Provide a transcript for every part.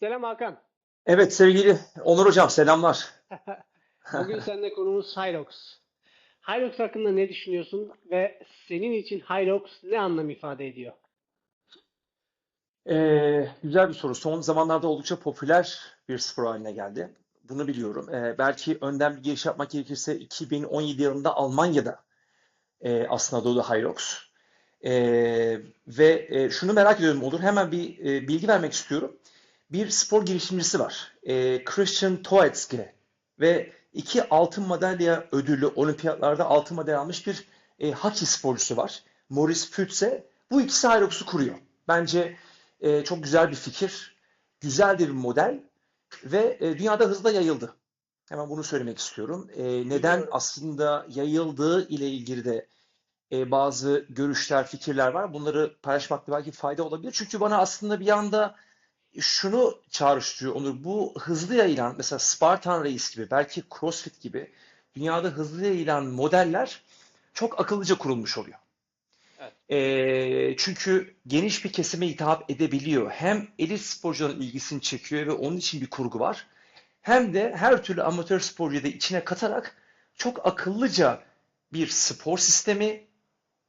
Selam Hakan. Evet sevgili Onur Hocam selamlar. Bugün seninle konumuz Hyrox. Hyrox hakkında ne düşünüyorsun ve senin için Hyrox ne anlam ifade ediyor? Ee, güzel bir soru. Son zamanlarda oldukça popüler bir spor haline geldi. Bunu biliyorum. Ee, belki önden bir giriş yapmak gerekirse 2017 yılında Almanya'da e, aslında doğdu Hyrox. Ee, ve e, şunu merak ediyorum Onur. Hemen bir e, bilgi vermek istiyorum. Bir spor girişimcisi var. E, Christian Toetzke ve iki altın madalya ödüllü olimpiyatlarda altın madalya almış bir e, haki sporcusu var. Maurice Pütze. Bu ikisi Hyrox'u kuruyor. Bence e, çok güzel bir fikir, güzel bir model ve e, dünyada hızla yayıldı. Hemen bunu söylemek istiyorum. E, neden aslında yayıldığı ile ilgili de e, bazı görüşler, fikirler var. Bunları paylaşmakta belki fayda olabilir. Çünkü bana aslında bir anda şunu çağrıştırıyor Onur. Bu hızlı yayılan mesela Spartan Race gibi, belki CrossFit gibi dünyada hızlı yayılan modeller çok akıllıca kurulmuş oluyor. Evet. Ee, çünkü geniş bir kesime hitap edebiliyor. Hem elit sporcuların ilgisini çekiyor ve onun için bir kurgu var. Hem de her türlü amatör sporcuyu da içine katarak çok akıllıca bir spor sistemi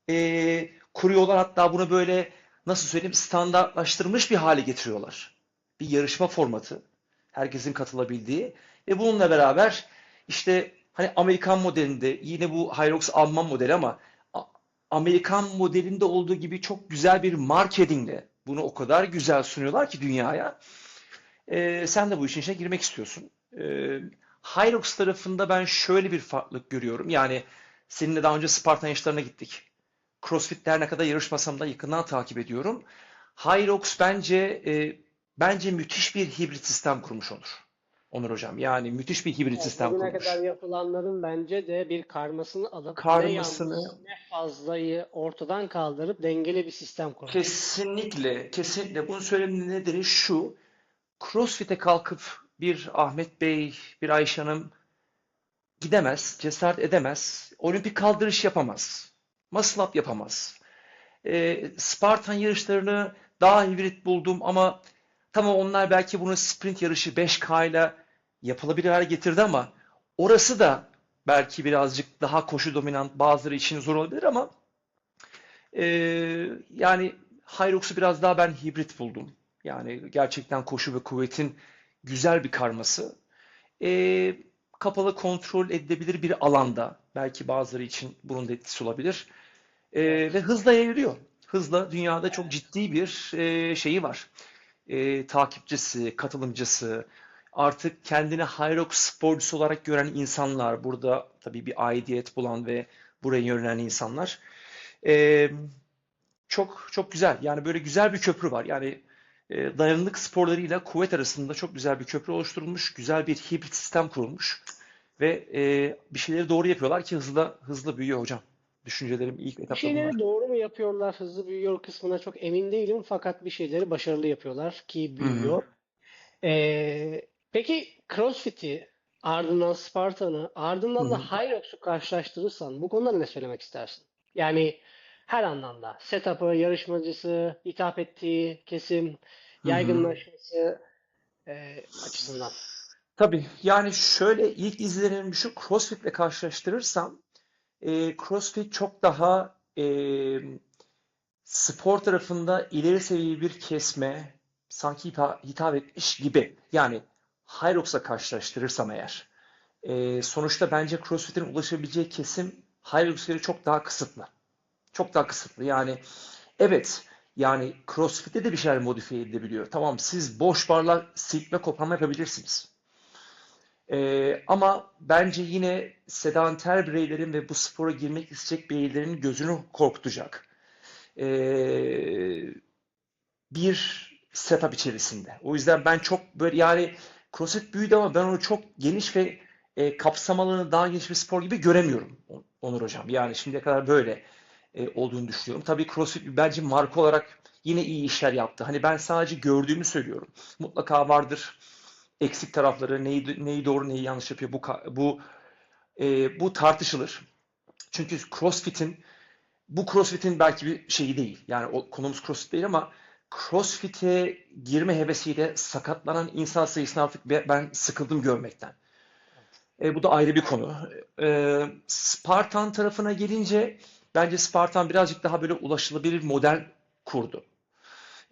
e, kuruyorlar. Hatta bunu böyle nasıl söyleyeyim standartlaştırmış bir hale getiriyorlar. Bir yarışma formatı. Herkesin katılabildiği. Ve bununla beraber işte hani Amerikan modelinde yine bu Hyrox Alman modeli ama Amerikan modelinde olduğu gibi çok güzel bir marketingle bunu o kadar güzel sunuyorlar ki dünyaya. Ee, sen de bu işin içine girmek istiyorsun. Ee, Hyrox tarafında ben şöyle bir farklılık görüyorum. Yani seninle daha önce Spartan yarışlarına gittik. Ne kadar yarışmasam da yakından takip ediyorum. Hyrox bence e, bence müthiş bir hibrit sistem kurmuş olur. Onur hocam. Yani müthiş bir hibrit Evet, sistem kurmuş. kadar yapılanların bence de bir karmasını alıp ne Karmasını yanlış ne fazlayı ortadan kaldırıp dengeli bir sistem kurmuş. kesinlikle kesinlikle bunu söylememin nedeni şu. CrossFit'e kalkıp bir Ahmet Bey, bir Ayşe Hanım gidemez, cesaret edemez, olimpik kaldırış yapamaz, up yapamaz. Ee, Spartan yarışlarını daha hibrit buldum ama tamam onlar belki bunu sprint yarışı 5K ile yapılabilir hale getirdi ama orası da belki birazcık daha koşu dominant bazıları için zor olabilir ama e, yani Hyrox'u biraz daha ben hibrit buldum. Yani gerçekten koşu ve kuvvetin güzel bir karması. E, kapalı kontrol edilebilir bir alanda belki bazıları için bunun da etkisi olabilir. E, ve hızla yayılıyor. Hızla dünyada çok ciddi bir e, şeyi var. E, takipçisi, katılımcısı, artık kendini Hyrox sporcusu olarak gören insanlar, burada tabii bir aidiyet bulan ve buraya yönelen insanlar. E, çok çok güzel. Yani böyle güzel bir köprü var. Yani e, dayanıklık sporlarıyla kuvvet arasında çok güzel bir köprü oluşturulmuş, güzel bir hibrit sistem kurulmuş ve e, bir şeyleri doğru yapıyorlar ki hızlı hızlı büyüyor hocam. Düşüncelerim ilk etapta şeyleri bunlar. doğru mu yapıyorlar, hızlı büyüyor kısmına çok emin değilim fakat bir şeyleri başarılı yapıyorlar ki büyüyor. Ee, peki CrossFit'i, ardından Spartan'ı, ardından da hı. Hyrox'u karşılaştırırsan bu konuda ne söylemek istersin? Yani her anlamda setup'ı, yarışmacısı, hitap ettiği kesim, yaygınlaşması e, açısından. Tabii yani şöyle ilk izlenim şu CrossFit'le karşılaştırırsam e, CrossFit çok daha e, spor tarafında ileri seviye bir kesme sanki hitap, etmiş gibi. Yani Hyrox'la karşılaştırırsam eğer. E, sonuçta bence CrossFit'in ulaşabileceği kesim Hyrox'a göre çok daha kısıtlı. Çok daha kısıtlı. Yani evet yani CrossFit'te de bir şeyler modifiye edilebiliyor. Tamam siz boş barla silkme koparma yapabilirsiniz. Ee, ama bence yine sedanter bireylerin ve bu spora girmek isteyecek bireylerin gözünü korkutacak ee, bir setup içerisinde. O yüzden ben çok böyle yani CrossFit büyüdü ama ben onu çok geniş ve e, kapsam daha geniş bir spor gibi göremiyorum On- Onur Hocam. Yani şimdiye kadar böyle e, olduğunu düşünüyorum. Tabii CrossFit bence marka olarak yine iyi işler yaptı. Hani ben sadece gördüğümü söylüyorum. Mutlaka vardır eksik tarafları, neyi neyi doğru neyi yanlış yapıyor bu bu e, bu tartışılır. Çünkü CrossFit'in bu CrossFit'in belki bir şeyi değil. Yani o konumuz CrossFit değil ama CrossFit'e girme hevesiyle sakatlanan insan sayısını artık be- ben sıkıldım görmekten. E, bu da ayrı bir konu. E, Spartan tarafına gelince bence Spartan birazcık daha böyle ulaşılabilir model kurdu.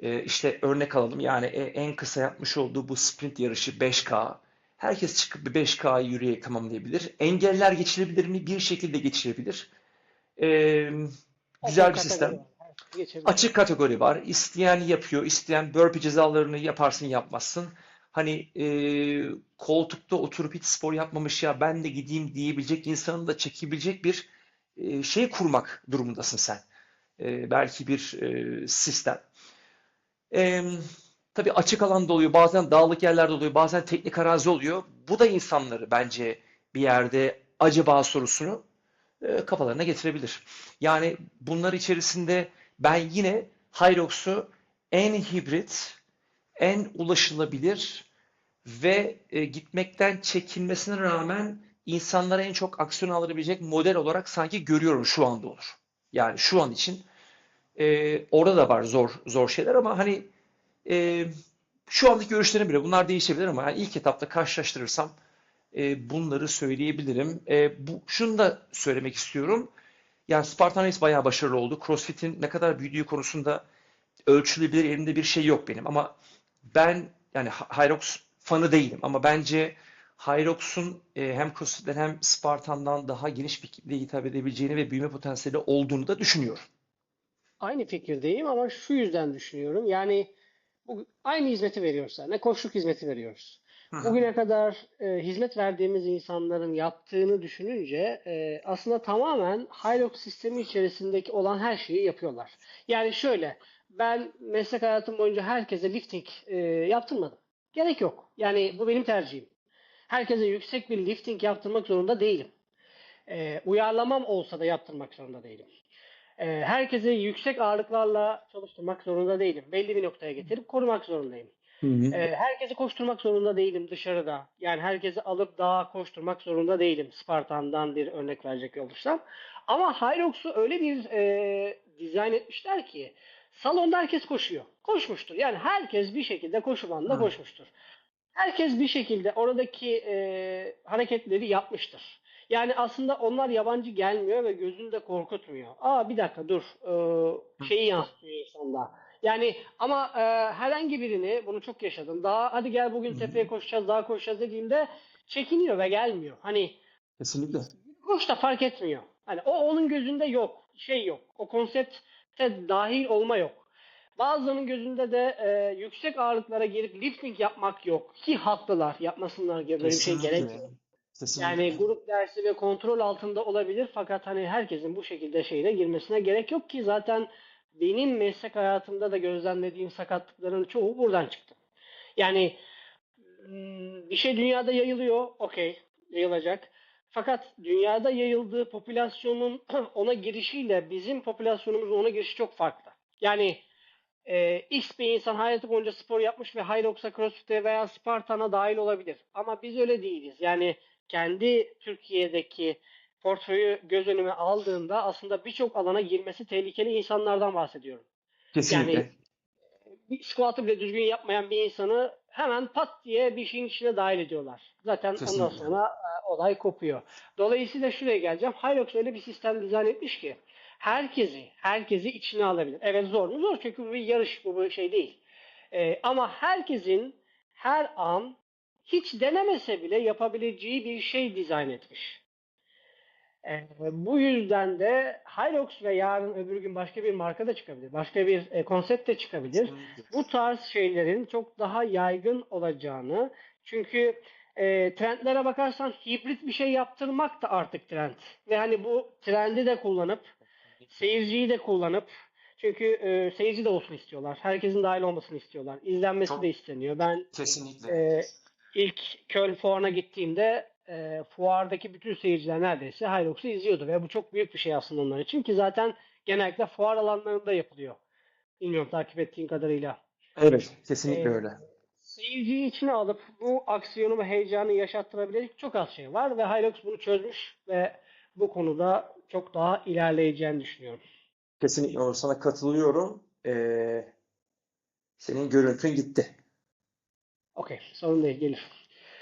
E, işte örnek alalım yani e- en kısa yapmış olduğu bu sprint yarışı 5K. Herkes çıkıp bir 5K'yı yürüyerek tamamlayabilir. Engeller geçilebilir mi? Bir şekilde geçilebilir. E, güzel Açık bir sistem. var. Açık kategori var. İsteyen yapıyor, isteyen burpee cezalarını yaparsın yapmazsın. Hani e, koltukta oturup hiç spor yapmamış ya ben de gideyim diyebilecek insanı da çekebilecek bir e, şey kurmak durumundasın sen. E, belki bir e, sistem. E, tabii açık alanda oluyor, bazen dağlık yerlerde oluyor, bazen teknik arazi oluyor. Bu da insanları bence bir yerde acaba sorusunu e, kafalarına getirebilir. Yani bunlar içerisinde ben yine Hyrox'u en hibrit, en ulaşılabilir ve e, gitmekten çekinmesine rağmen insanlara en çok aksiyon alabilecek model olarak sanki görüyorum şu anda olur. Yani şu an için e, orada da var zor zor şeyler ama hani e, şu andaki görüşlerim bile bunlar değişebilir ama yani ilk etapta karşılaştırırsam e, bunları söyleyebilirim. E, bu, şunu da söylemek istiyorum. Yani Spartan Race bayağı başarılı oldu. CrossFit'in ne kadar büyüdüğü konusunda ölçülebilir elimde bir şey yok benim. Ama ben yani Hy- Hyrox fanı değilim. Ama bence Hyrox'un e, hem CrossFit'ten hem Spartan'dan daha geniş bir kitleye hitap edebileceğini ve büyüme potansiyeli olduğunu da düşünüyorum. Aynı fikirdeyim ama şu yüzden düşünüyorum. Yani bu, aynı hizmeti veriyoruz. Ne koçluk hizmeti veriyoruz. Bugüne kadar e, hizmet verdiğimiz insanların yaptığını düşününce e, aslında tamamen Hilux sistemi içerisindeki olan her şeyi yapıyorlar. Yani şöyle, ben meslek hayatım boyunca herkese lifting e, yaptırmadım. Gerek yok. Yani bu benim tercihim. Herkese yüksek bir lifting yaptırmak zorunda değilim. E, uyarlamam olsa da yaptırmak zorunda değilim. E, herkese yüksek ağırlıklarla çalıştırmak zorunda değilim. Belli bir noktaya getirip korumak zorundayım. Hı hı. Ee, herkesi koşturmak zorunda değilim dışarıda. Yani herkesi alıp dağa koşturmak zorunda değilim. Spartan'dan bir örnek verecek olursam. Ama Hyrox'u öyle bir e, dizayn etmişler ki salonda herkes koşuyor. Koşmuştur. Yani herkes bir şekilde koşu bandında koşmuştur. Herkes bir şekilde oradaki e, hareketleri yapmıştır. Yani aslında onlar yabancı gelmiyor ve gözünü de korkutmuyor. Aa bir dakika dur. Ee, şeyi yansıtıyor insanda. Yani ama e, herhangi birini bunu çok yaşadım. Daha hadi gel bugün tepeye koşacağız, daha koşacağız dediğimde çekiniyor ve gelmiyor. Hani Kesinlikle. koş da fark etmiyor. Hani o onun gözünde yok. Şey yok. O konsepte dahil olma yok. Bazılarının gözünde de e, yüksek ağırlıklara girip lifting yapmak yok. Ki haklılar. Yapmasınlar gibi böyle bir şey gerek Kesinlikle. Yani grup dersi ve kontrol altında olabilir fakat hani herkesin bu şekilde şeyine girmesine gerek yok ki zaten benim meslek hayatımda da gözlemlediğim sakatlıkların çoğu buradan çıktı. Yani hmm, bir şey dünyada yayılıyor, okey, yayılacak. Fakat dünyada yayıldığı popülasyonun ona girişiyle bizim popülasyonumuzun ona girişi çok farklı. Yani e, X bir insan hayatı boyunca spor yapmış ve Hyrox'a, CrossFit'e veya Spartan'a dahil olabilir. Ama biz öyle değiliz. Yani kendi Türkiye'deki portföyü göz önüme aldığında aslında birçok alana girmesi tehlikeli insanlardan bahsediyorum. Kesinlikle. Yani bir squat'ı bile düzgün yapmayan bir insanı hemen pat diye bir şeyin içine dahil ediyorlar. Zaten ondan Kesinlikle. sonra e, olay kopuyor. Dolayısıyla şuraya geleceğim. Hilux öyle bir sistem dizayn etmiş ki herkesi, herkesi içine alabilir. Evet zor mu? Zor çünkü bu bir yarış, bu bir şey değil. E, ama herkesin her an hiç denemese bile yapabileceği bir şey dizayn etmiş. E, bu yüzden de Hilux ve yarın öbür gün başka bir marka da çıkabilir. Başka bir e, konsept de çıkabilir. Kesinlikle. Bu tarz şeylerin çok daha yaygın olacağını çünkü e, trendlere bakarsan hibrit bir şey yaptırmak da artık trend. Ve hani bu trendi de kullanıp seyirciyi de kullanıp çünkü e, seyirci de olsun istiyorlar. Herkesin dahil olmasını istiyorlar. İzlenmesi Çok de isteniyor. Ben kesinlikle. e, ilk Köln fuarına gittiğimde e, fuardaki bütün seyirciler neredeyse Hilux'u izliyordu ve bu çok büyük bir şey aslında onlar için ki zaten genellikle fuar alanlarında yapılıyor. Bilmiyorum takip ettiğin kadarıyla. Evet, kesinlikle E, öyle. seyirciyi içine alıp bu aksiyonu ve heyecanı yaşattırabilecek çok az şey var ve Hilux bunu çözmüş ve bu konuda çok daha ilerleyeceğini düşünüyorum. Kesinlikle. Sana katılıyorum. Ee, Senin görüntün gitti. Okey, sorun değil, gelir.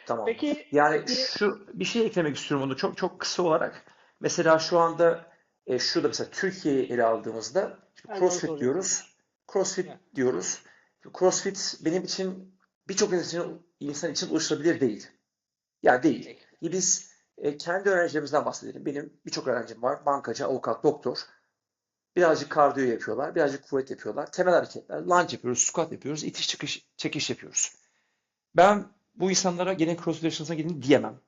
Tamam. Peki, Yani peki, şu bir şey eklemek istiyorum onu çok çok kısa olarak. Mesela şu anda e, şurada mesela Türkiye'yi ele aldığımızda şimdi CrossFit diyoruz. CrossFit Evet. diyoruz. CrossFit benim için birçok insan insan için ulaşılabilir değil. Yani değil. Değil. Biz e, kendi öğrencilerimizden bahsedelim. Benim birçok öğrencim var. Bankacı, avukat, doktor. Birazcık kardiyo yapıyorlar. Birazcık kuvvet yapıyorlar. Temel hareketler. Lunge yapıyoruz, squat yapıyoruz. itiş çıkış, çekiş yapıyoruz. Ben bu insanlara gelin CrossFit yarışmasına gidin diyemem.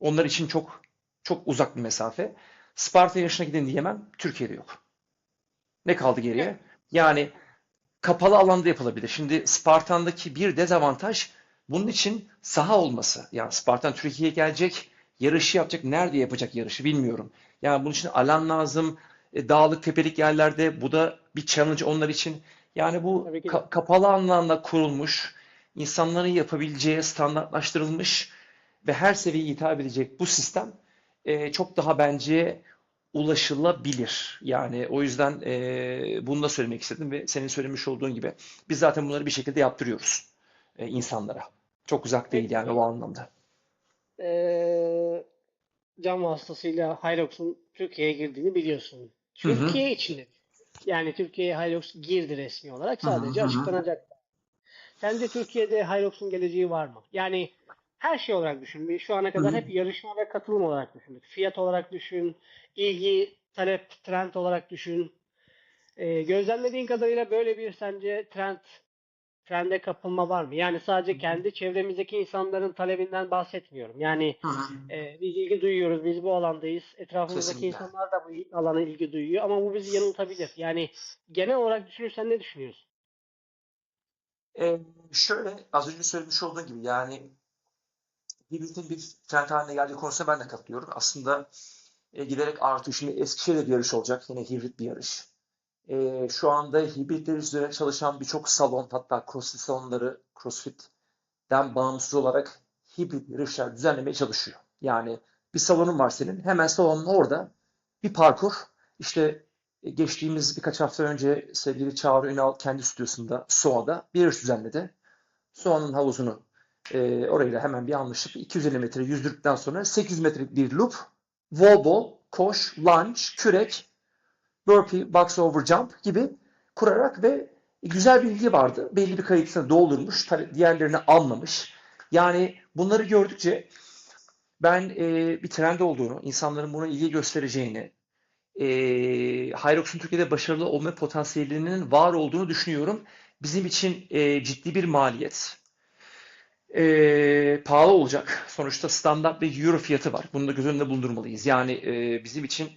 Onlar için çok çok uzak bir mesafe. Sparta yarışına gidin diyemem. Türkiye'de yok. Ne kaldı geriye? Yani kapalı alanda yapılabilir. Şimdi Spartan'daki bir dezavantaj bunun için saha olması. Yani Spartan Türkiye'ye gelecek, yarışı yapacak. Nerede yapacak yarışı bilmiyorum. Yani bunun için alan lazım. E, dağlık tepelik yerlerde bu da bir challenge onlar için. Yani bu ka- kapalı alanda kurulmuş, insanların yapabileceği standartlaştırılmış ve her seviyeye hitap edecek bu sistem e, çok daha bence ulaşılabilir. Yani o yüzden e, bunu da söylemek istedim ve senin söylemiş olduğun gibi biz zaten bunları bir şekilde yaptırıyoruz e, insanlara. Çok uzak değil yani o anlamda. eee can vasıtasıyla Hyrox'un Türkiye'ye girdiğini biliyorsun. Türkiye için. Yani Türkiye'ye Hyrox girdi resmi olarak. Sadece hı hı. açıklanacak. Sence Türkiye'de Hyrox'un geleceği var mı? Yani her şey olarak düşün. Şu ana kadar hep yarışma ve katılım olarak düşündük. Fiyat olarak düşün, ilgi, talep, trend olarak düşün. Ee, gözlemlediğin kadarıyla böyle bir sence trend, trende kapılma var mı? Yani sadece kendi çevremizdeki insanların talebinden bahsetmiyorum. Yani e, biz ilgi duyuyoruz, biz bu alandayız. Etrafımızdaki Kesinlikle. insanlar da bu alana ilgi duyuyor ama bu bizi yanıltabilir. Yani genel olarak düşünürsen ne düşünüyorsun? E, şöyle az önce söylemiş olduğun gibi yani hibridin bir trend haline geldiği konusuna ben de katılıyorum. Aslında e, giderek artıyor. Şimdi Eskişehir'de bir yarış olacak. Yine hibrit bir yarış. E, şu anda hibritler üzerine çalışan birçok salon hatta CrossFit salonları CrossFit'ten bağımsız olarak hibrit yarışlar düzenlemeye çalışıyor. Yani bir salonun var senin. Hemen salonun orada bir parkur. İşte geçtiğimiz birkaç hafta önce sevgili Çağrı Ünal kendi stüdyosunda SOA'da bir yarış düzenledi. Soğanın havuzunu e, orayla hemen bir anlaşıp 250 metre yüzdürdükten sonra 800 metrelik bir loop, ball, koş, lunge, kürek, burpee, box over jump gibi kurarak ve güzel bir ilgi vardı. Belli bir kayıtını doldurmuş, diğerlerini almamış. Yani bunları gördükçe ben e, bir trend olduğunu, insanların buna ilgi göstereceğini, e, Hyrox'un Türkiye'de başarılı olma potansiyelinin var olduğunu düşünüyorum. Bizim için e, ciddi bir maliyet. E, pahalı olacak. Sonuçta standart bir euro fiyatı var. Bunu da göz önünde bulundurmalıyız. Yani e, bizim için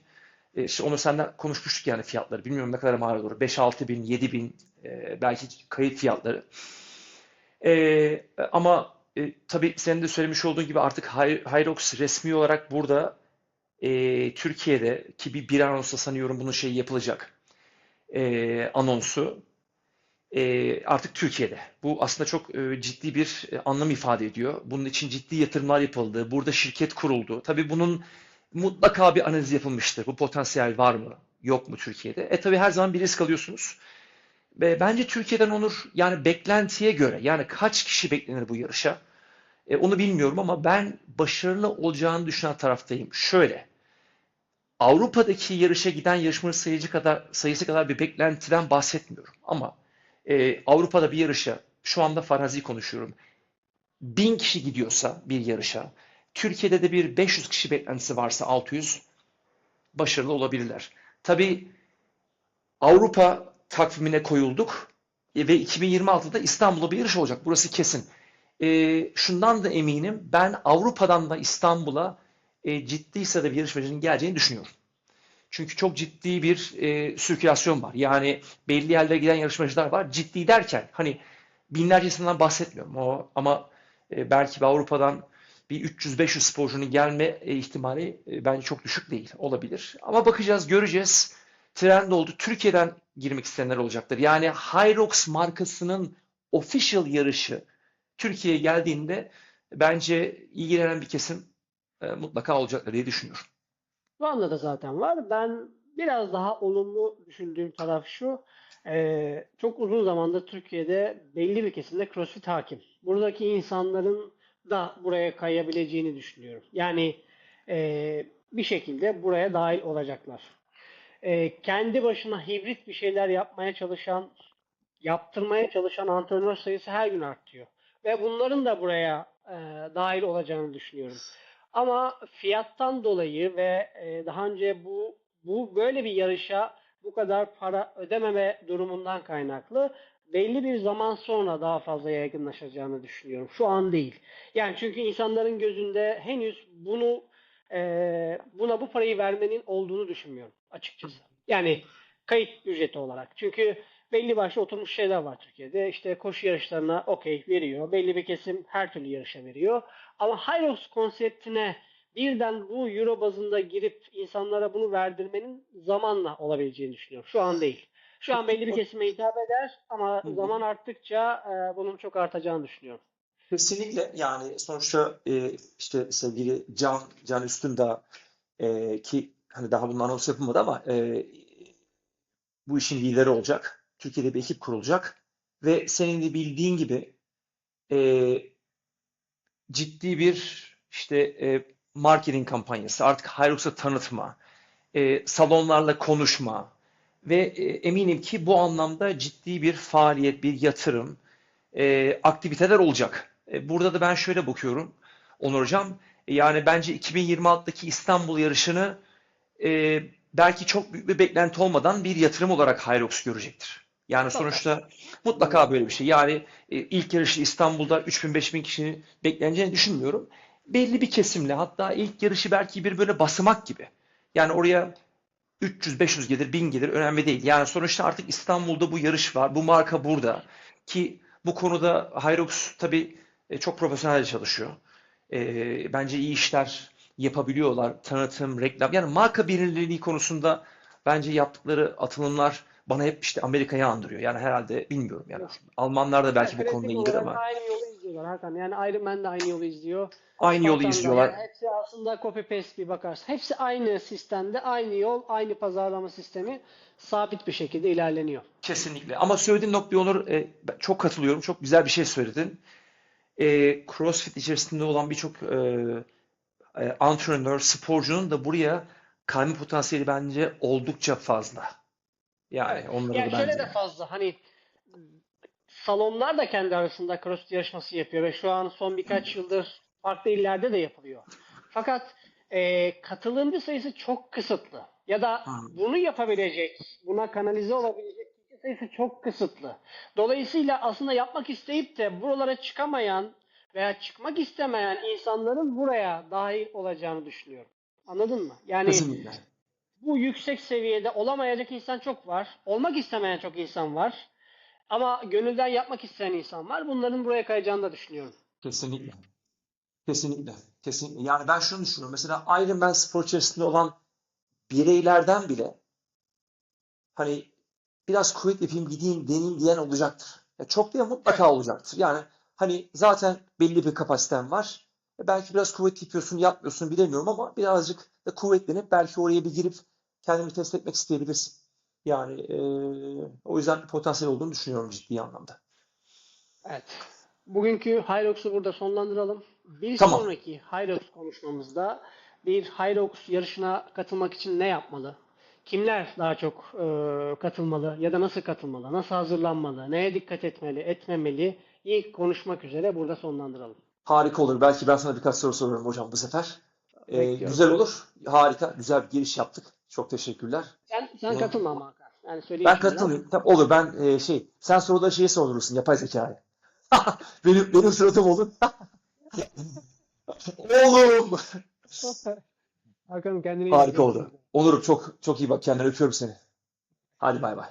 e, işte onu senden konuşmuştuk yani fiyatları. Bilmiyorum ne kadar mal olur. 5-6 bin, 7 bin e, belki kayıt fiyatları. E, ama e, tabii senin de söylemiş olduğun gibi artık Hy- Hyrox resmi olarak burada e, Türkiye'de ki bir, bir anonsla sanıyorum bunun şeyi yapılacak e, anonsu e, artık Türkiye'de. Bu aslında çok e, ciddi bir e, anlam ifade ediyor. Bunun için ciddi yatırımlar yapıldı. Burada şirket kuruldu. Tabii bunun mutlaka bir analiz yapılmıştır. Bu potansiyel var mı? Yok mu Türkiye'de? E tabii her zaman bir risk alıyorsunuz. Ve bence Türkiye'den Onur yani beklentiye göre yani kaç kişi beklenir bu yarışa? E, onu bilmiyorum ama ben başarılı olacağını düşünen taraftayım. Şöyle, Avrupa'daki yarışa giden yarışmacı sayıcı kadar, sayısı kadar bir beklentiden bahsetmiyorum. Ama e, Avrupa'da bir yarışa, şu anda farazi konuşuyorum, bin kişi gidiyorsa bir yarışa, Türkiye'de de bir 500 kişi beklentisi varsa 600, başarılı olabilirler. Tabii Avrupa takvimine koyulduk e, ve 2026'da İstanbul'da bir yarış olacak. Burası kesin. E, şundan da eminim, ben Avrupa'dan da İstanbul'a e, ciddi sayıda bir yarışmacının geleceğini düşünüyorum. Çünkü çok ciddi bir e, sirkülasyon var. Yani belli yerlere giden yarışmacılar var. Ciddi derken hani binlerce insandan bahsetmiyorum. O, ama e, belki Avrupa'dan bir 300-500 sporcunun gelme e, ihtimali e, bence çok düşük değil. Olabilir. Ama bakacağız, göreceğiz. Trend oldu. Türkiye'den girmek isteyenler olacaktır. Yani Hyrox markasının official yarışı Türkiye'ye geldiğinde bence ilgilenen bir kesim e, mutlaka olacaktır diye düşünüyorum. Şu anda da zaten var. Ben biraz daha olumlu düşündüğüm taraf şu. Ee, çok uzun zamandır Türkiye'de belli bir kesimde CrossFit hakim. Buradaki insanların da buraya kayabileceğini düşünüyorum. Yani e, bir şekilde buraya dahil olacaklar. E, kendi başına hibrit bir şeyler yapmaya çalışan, yaptırmaya çalışan antrenör sayısı her gün artıyor. Ve bunların da buraya e, dahil olacağını düşünüyorum. Ama fiyattan dolayı ve e, daha önce bu bu böyle bir yarışa bu kadar para ödememe durumundan kaynaklı belli bir zaman sonra daha fazla yaygınlaşacağını düşünüyorum. Şu an değil. Yani çünkü insanların gözünde henüz bunu e, buna bu parayı vermenin olduğunu düşünmüyorum açıkçası. Yani kayıt ücreti olarak. Çünkü belli başlı oturmuş şeyler var Türkiye'de. İşte koşu yarışlarına okey veriyor. Belli bir kesim her türlü yarışa veriyor. Ama Hyrox konseptine birden bu euro bazında girip insanlara bunu verdirmenin zamanla olabileceğini düşünüyorum. Şu an değil. Şu an belli bir kesime hitap eder ama zaman arttıkça e, bunun çok artacağını düşünüyorum. Kesinlikle yani sonuçta e, işte sevgili Can Can Üstündağ e, ki hani daha bunun anonsu yapılmadı ama e, bu işin lideri olacak. Türkiye'de bir ekip kurulacak ve senin de bildiğin gibi e, ciddi bir işte e, marketing kampanyası, artık Hyrox'a tanıtma, e, salonlarla konuşma ve e, eminim ki bu anlamda ciddi bir faaliyet, bir yatırım, e, aktiviteler olacak. E, burada da ben şöyle bakıyorum Onur Hocam. E, yani bence 2026'daki İstanbul yarışını e, belki çok büyük bir beklenti olmadan bir yatırım olarak Hyrox görecektir. Yani sonuçta mutlaka böyle bir şey. Yani e, ilk yarışı İstanbul'da 3000-5000 kişinin bekleneceğini düşünmüyorum. Belli bir kesimle hatta ilk yarışı belki bir böyle basamak gibi. Yani oraya 300-500 gelir, 1000 gelir önemli değil. Yani sonuçta artık İstanbul'da bu yarış var. Bu marka burada. Ki bu konuda Hyrox tabii e, çok profesyonel çalışıyor. E, bence iyi işler yapabiliyorlar. Tanıtım, reklam. Yani marka bilinirliği konusunda bence yaptıkları atılımlar bana hep işte Amerika'yı andırıyor. Yani herhalde bilmiyorum yani. Evet. Almanlar da belki bu Klasik konuda iyidir ama aynı yolu izliyorlar Hakan. Yani Iron Man de aynı yolu izliyor. aynı yolu izliyorlar. Yani hepsi aslında copy paste bir bakarsın. Hepsi aynı sistemde, aynı yol, aynı pazarlama sistemi sabit bir şekilde ilerleniyor. Kesinlikle. Ama söylediğin noktaya Onur e, çok katılıyorum. Çok güzel bir şey söyledin. E, CrossFit içerisinde olan birçok e, e, antrenör, sporcunun da buraya kayma potansiyeli bence oldukça fazla. Yani Evet. onlara Yani da şöyle bence. de fazla hani salonlar da kendi arasında cross yarışması yapıyor ve şu an son birkaç yıldır farklı illerde de yapılıyor. Fakat e, katılımcı sayısı çok kısıtlı. Ya da bunu yapabilecek, buna kanalize olabilecek kişi sayısı çok kısıtlı. Dolayısıyla aslında yapmak isteyip de buralara çıkamayan veya çıkmak istemeyen insanların buraya dahil olacağını düşünüyorum. Anladın mı? Yani Kesinlikle. Bu yüksek seviyede olamayacak insan çok var. Olmak istemeyen çok insan var. Ama gönülden yapmak isteyen insan var. Bunların buraya kayacağını da düşünüyorum. Kesinlikle. Kesinlikle. Kesinlikle. Yani ben şunu düşünüyorum. Mesela Ironman spor içerisinde olan bireylerden bile hani biraz kuvvet yapayım gideyim deneyeyim diyen olacaktır. Ya çok değil mutlaka olacaktır. Yani hani zaten belli bir kapasiten var. E belki biraz kuvvet yapıyorsun yapmıyorsun bilemiyorum ama birazcık da kuvvetlenip belki oraya bir girip kendini test etmek isteyebilirsin. Yani e, o yüzden potansiyel olduğunu düşünüyorum ciddi anlamda. Evet. Bugünkü Hyrox'u burada sonlandıralım. Bir Tamam. sonraki Hyrox konuşmamızda bir Hyrox yarışına katılmak için ne yapmalı? Kimler daha çok e, katılmalı ya da nasıl katılmalı? Nasıl hazırlanmalı? Neye dikkat etmeli, etmemeli? İyi konuşmak üzere burada sonlandıralım. Harika olur. Belki ben sana birkaç soru soruyorum hocam bu sefer. E, Bekliyorum. güzel olur. Harika. Güzel bir giriş yaptık. Çok teşekkürler. Sen, sen Yok. katılma ama Hakan. Yani söyleyeyim Ben katılayım. Tamam, olur. Ben e, şey, sen soruları şeye sordurursun. Yapay zekaya. Benim benim suratım olur. Oğlum. Hakan'ım kendine iyi Harika oldu. Onurum çok çok iyi bak kendine öpüyorum seni. Hadi bay bay.